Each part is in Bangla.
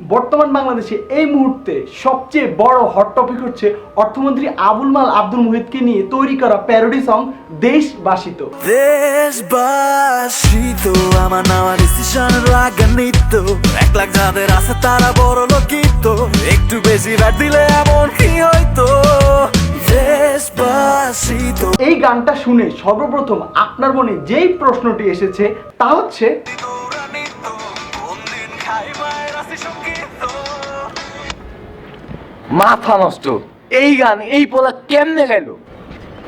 বর্তমান বাংলাদেশে এই মুহূর্তে সবচেয়ে বড় হট টপিক হচ্ছে অর্থমন্ত্রী আবুল মাল আব্দুল মুহিতকে নিয়ে তৈরি করা প্যারোডি সং দেশবাসিত। দেশবাসিত আমার নামা ডিসিশন রাগান্বিত এক লাখ যাদের আছে তারা বড় লোকিত একটু বেশি রাত দিলে এমন কি হয়তো দেশবাসিত। এই গানটা শুনে সর্বপ্রথম আপনার মনে যেই প্রশ্নটি এসেছে তা হচ্ছে মাথা নষ্ট। এই গান এই পোলা কেমনে গেল?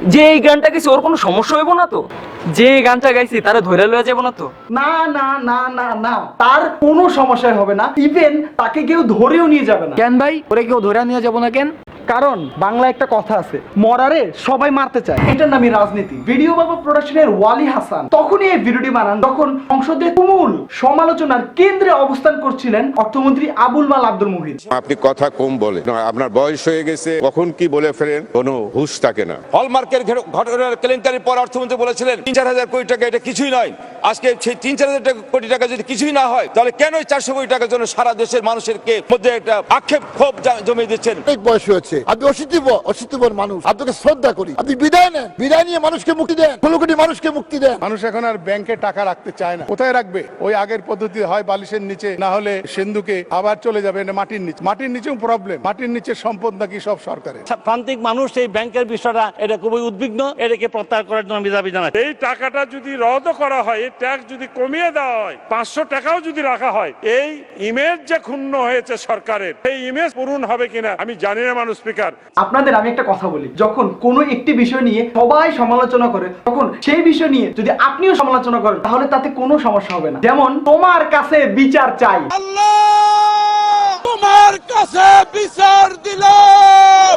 যে এই গানটা গেছে ওর কোনো সমস্যা হইব না তো? যে এই গানটা গাইছি তারা ধরে লয়ে যাব না তো? না না না না না তার কোনো সমস্যা হবে না। ইভেন তাকে কেউ ধরেও নিয়ে যাবে না। কেন ভাই? ওরে কেউ ধরে নিয়ে যাব না কেন? কারণ বাংলা একটা কথা আছে মরারে সবাই মারতে চায়। এটার নামই রাজনীতি। ভিডিও বাবা প্রোডাকশনের ওয়ালি হাসান। তখনই এই ভিডিওটি বানান। তখন সংসদে তুমুল সমালোচনার কেন্দ্রে অবস্থান করছিলেন অর্থমন্ত্রী আবুল মাল আব্দুল মুহিত। আপনি কথা কম বলে আপনার বয়স হয়ে গেছে। কখন কি বলে ফেলেন? কোনো হুশ থাকে না। হলমার্কের ঘটনার কেলেঙ্কারির পর অর্থমন্ত্রী বলেছিলেন তিন চার হাজার কোটি টাকা এটা কিছুই নয়। আজকে সেই তিন চার হাজার টাকা- কোটি টাকা যদি কিছুই না হয় তাহলে কেন ওই চারশো কোটি টাকার জন্য সারা দেশের মানুষেরকে মধ্যে একটা আক্ষেপ ক্ষোভ জমিয়ে দিচ্ছেন? অনেক বয়স হয়েছে আপনি অশীতিব অশীতিবর মানুষ। আপনাকে শ্রদ্ধা করি। আপনি বিদায় নেন। বিদায় নিয়ে মানুষকে মুক্তি দেন। ষোলো কোটি মানুষকে মুক্তি দেন। মানুষ এখন আর ব্যাংকে টাকা রাখতে চায় না। কোথায় রাখবে? ওই আগের পদ্ধতি হয় বালিশের নিচে না হলে সিন্ধুকে আবার চলে যাবে না মাটির নিচে। মাটির নিচেও প্রবলেম মাটির নিচে সম্পদ নাকি সব সরকারের? প্রান্তিক মানুষ এই ব্যাংকের বিষয়টা এটা খুবই উদ্বিগ্ন। এটাকে প্রত্যাহার করার জন্য আমি দাবি জানাচ্ছি। এই টাকাটা যদি রদ করা হয় ট্যাক্স যদি কমিয়ে দেওয়া হয় পাঁচশো টাকাও যদি রাখা হয় এই ইমেজ যে ক্ষুণ্ণ হয়েছে সরকারের এই ইমেজ পূরণ হবে কিনা আমি জানি না মানুষ স্পিকার। আপনাদের আমি একটা কথা বলি যখন কোনো একটি বিষয় নিয়ে সবাই সমালোচনা করে তখন সেই বিষয় নিয়ে যদি আপনিও সমালোচনা করেন তাহলে তাতে কোনো সমস্যা হবে না। যেমন তোমার কাছে বিচার চাই। তোমার কাছে বিচার দিলাম।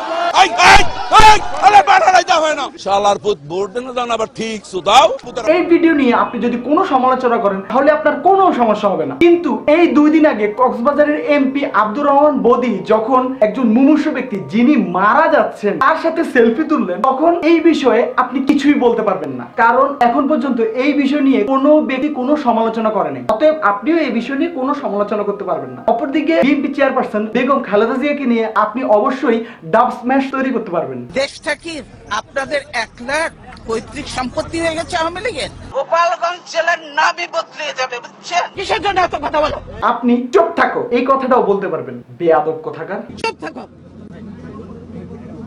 এই ভিডিও নিয়ে আপনি যদি কোনো সমালোচনা করেন, তাহলে আপনার কোনো সমস্যা হবে না। কিন্তু এই দুই দিন আগে কক্সবাজারের এমপি আব্দুর রহমান বদি যখন একজন মুমূর্ষ ব্যক্তি, যিনি মারা যাচ্ছেন, তার সাথে সেলফি তুললেন, তখন এই বিষয়ে আপনি কিছুই বলতে পারবেন না। কারণ এখন পর্যন্ত এই বিষয় নিয়ে কোনো ব্যক্তি কোনো সমালোচনা করেনি। অতএব আপনিও এই বিষয় নিয়ে কোনো সমালোচনা করতে পারবেন না। অপরদিকে বিএনপি চেয়ারপারসন বেগম খালেদা জিয়াকে নিয়ে আপনি অবশ্যই ডাব স্ম্যাশ তৈরি করতে পারবেন। দেশটা কি আপনাদের এক লাখ পৈতৃক সম্পত্তি হয়ে গেছে আওয়ামী লীগের? গোপালগঞ্জ জেলার নামই বদলে যাবে বুঝছেন? কিসের জন্য এত কথা বলো? আপনি চুপ থাকো এই কথাটাও বলতে পারবেন। বেয়াদব কথাকার? চুপ থাকো।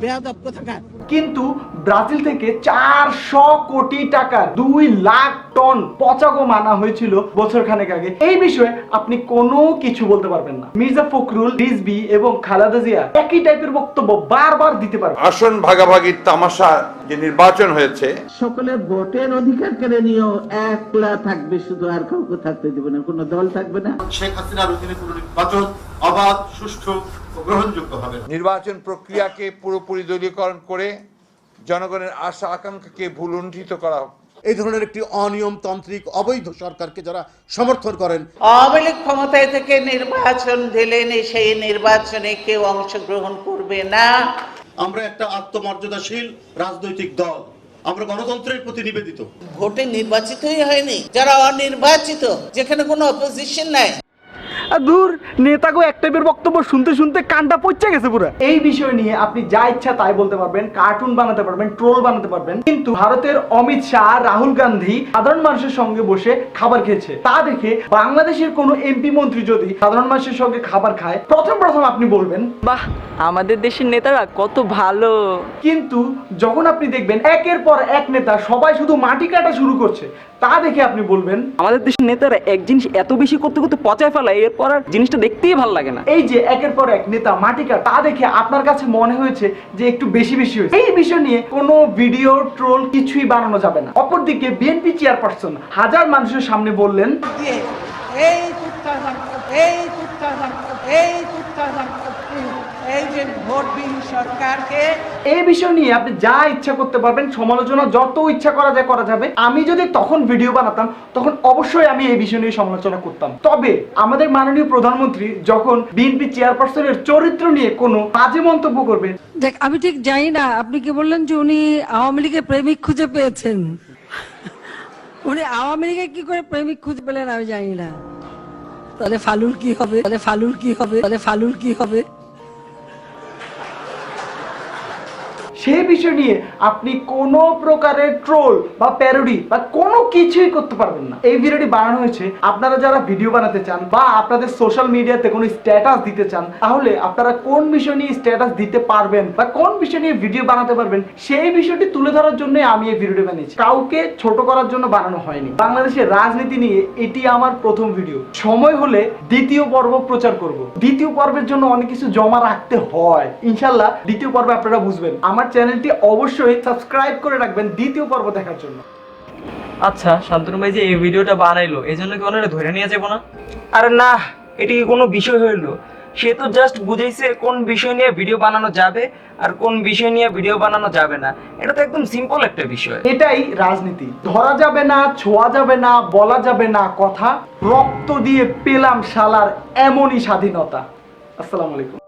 বেয়াদব কোথাকার? কিন্তু ব্রাজিল থেকে চারশো কোটি টাকার দুই লাখ টন পচা গম আনা হয়েছিল বছর খানেক আগে। এই বিষয়ে আপনি কোনো কিছু বলতে পারবেন না। মির্জা ফখরুল রিজবি এবং খালেদা জিয়া একই টাইপের বক্তব্য বারবার দিতে পারবেন। আসন ভাগাভাগির তামাশা যে নির্বাচন হয়েছে সকলে ভোটের অধিকার কেড়ে নিয়েও একলা থাকবে শুধু আর কাউকে থাকতে দেবে না কোনো দল থাকবে না। শেখ হাসিনার অধীনে কোনো নির্বাচন অবাধ সুষ্ঠু গ্রহণযোগ্য হবে। নির্বাচন প্রক্রিয়াকে পুরোপুরি দলীয়করণ করে জনগণের আশা আকাঙ্ক্ষাকে ভুলুণ্ঠিত করা এই ধরনের একটি অনিয়মতান্ত্রিক অবৈধ সরকারকে যারা সমর্থন করেন। আওয়ামী লীগ ক্ষমতায় থেকে নির্বাচন দিলেন সেই নির্বাচনে কেউ অংশগ্রহণ করবে না। আমরা একটা আত্মমর্যাদাশীল রাজনৈতিক দল। আমরা গণতন্ত্রের প্রতি নিবেদিত। ভোটে নির্বাচিতই হয়নি। যারা অনির্বাচিত যেখানে কোনো অপোজিশন নাই আর দূর নেতাগো এক টাইপের বক্তব্য শুনতে শুনতে কানটা পচে গেছে পুরো। এই বিষয় নিয়ে আপনি যা ইচ্ছা তাই বলতে পারবেন কার্টুন বানাতে পারবেন ট্রোল বানাতে পারবেন। কিন্তু ভারতের অমিত শাহ রাহুল গান্ধী সাধারণ মানুষের সঙ্গে বসে খাবার খেয়েছে। তা দেখে বাংলাদেশের কোনো এমপি মন্ত্রী যদি সাধারণ মানুষের সঙ্গে খাবার খায় প্রথম প্রথম আপনি বলবেন বাহ আমাদের দেশের নেতারা কত ভালো। কিন্তু যখন আপনি দেখবেন একের পর এক নেতা সবাই শুধু মাটি কাটা শুরু করছে তা দেখে আপনি বলবেন? আমাদের দেশের নেতারা এক জিনিস এত বেশি করতে করতে পচায় ফেলায় এরপর আর জিনিসটা দেখতেই ভালো লাগে না। এই যে একের পর এক নেতা মাটি কাটা তা দেখে আপনার কাছে মনে হয়েছে যে একটু বেশি বেশি হয়েছে। এই বিষয় নিয়ে কোনো ভিডিও ট্রোল কিছুই বানানো যাবে না। অপরদিকে বিএনপি চেয়ারপারসন হাজার মানুষের সামনে বললেন এই এই এই কুত্তাদান ভোটবিহীন সরকারকে। এই বিষয় নিয়ে আপনি যা ইচ্ছা করতে পারবেন সমালোচনা যত ইচ্ছা করা যায় করা যাবে। আমি যদি তখন ভিডিও বানাতাম তখন অবশ্যই আমি এই বিষয় নিয়ে সমালোচনা করতাম। তবে আমাদের মাননীয় প্রধানমন্ত্রী যখন বিএনপি চেয়ারপারসনের চরিত্র নিয়ে কোনো বাজে মন্তব্য করবে দেখ আমি ঠিক জানি না। আপনি কি বললেন যে উনি আওয়ামী লীগের প্রেমিক খুঁজে পেয়েছেন? উনি আওয়ামী লীগে কি করে প্রেমিক খুঁজে পেলেন আমি জানি না। তাহলে ফালুর কি হবে? তাহলে ফালুর কি হবে? তাহলে ফালুর কি হবে? সেই বিষয় নিয়ে আপনি কোনো প্রকারের ট্রোল বা প্যারোডি বা কোনো কিছুই করতে পারবেন না। এই ভিডিওটি বানানো হয়েছে। আপনারা যারা ভিডিও বানাতে চান বা আপনাদের সোশ্যাল মিডিয়াতে কোনো স্ট্যাটাস দিতে চান, তাহলে আপনারা কোন বিষয় নিয়ে স্ট্যাটাস দিতে পারবেন বা কোন বিষয় নিয়ে ভিডিও বানাতে পারবেন, সেই বিষয়টি তুলে ধরার জন্য আমি এই ভিডিওটি বানিয়েছি। কাউকে ছোট করার জন্য বানানো হয়নি। বাংলাদেশের রাজনীতি নিয়ে এটি আমার প্রথম ভিডিও। সময় হলে দ্বিতীয় পর্ব প্রচার করব। দ্বিতীয় পর্বের জন্য অনেক কিছু জমা রাখতে হয়। ইনশাল্লাহ দ্বিতীয় পর্বে আপনারা বুঝবেন। আমার চ্যানেলটি অবশ্যই সাবস্ক্রাইব করে রাখবেন দ্বিতীয় পর্ব দেখার জন্য। আচ্ছা শান্তনু ভাই যে এই ভিডিওটা বানাইলো এই জন্য কি ওনারা ধরে নিয়ে যাব না? আরে না এটি কি কোনো বিষয় হইল? সে তো জাস্ট বুঝাইছে কোন বিষয় নিয়ে ভিডিও বানানো যাবে আর কোন বিষয় নিয়ে ভিডিও বানানো যাবে না। এটা তো একদম সিম্পল একটা বিষয়। এটাই রাজনীতি। ধরা যাবে না ছোঁয়া যাবে না বলা যাবে না কথা। রক্ত দিয়ে পেলাম শালার এমনই স্বাধীনতা। আসসালামু আলাইকুম।